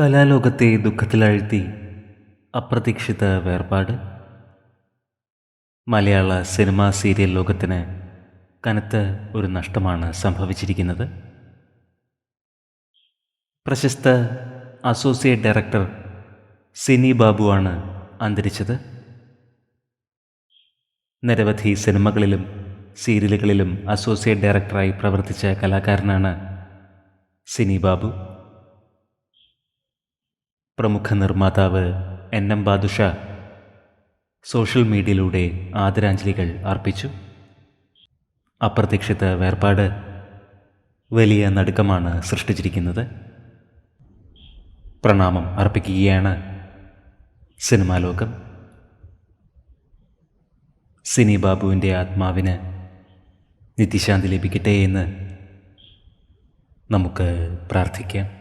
കലാലോകത്തെ ദുഃഖത്തിലാഴ്ത്തി അപ്രതീക്ഷിത വേർപാട്. മലയാള cinema serial ലോകത്തിന് കനത്ത ഒരു നഷ്ടമാണ് സംഭവിച്ചിരിക്കുന്നത്. പ്രശസ്ത അസോസിയേറ്റ് ഡയറക്ടർ സിനി ബാബുവാണ് അന്തരിച്ചത്. നിരവധി സിനിമകളിലും സീരിയലുകളിലും അസോസിയേറ്റ് ഡയറക്ടറായി പ്രവർത്തിച്ച കലാകാരനാണ് സിനി ബാബു. പ്രമുഖ നിർമ്മാതാവ് എൻ എം ബാദുഷ സോഷ്യൽ മീഡിയയിലൂടെ ആദരാഞ്ജലികൾ അർപ്പിച്ചു. അപ്രതീക്ഷിത വേർപാട് വലിയ നടുക്കമാണ് സൃഷ്ടിച്ചിരിക്കുന്നത്. പ്രണാമം അർപ്പിക്കുകയാണ് സിനിമാ ലോകം. സിനി ബാബുവിന്റെ ആത്മാവിന് നിത്യശാന്തി ലഭിക്കട്ടെ എന്ന് നമുക്ക് പ്രാർത്ഥിക്കാം.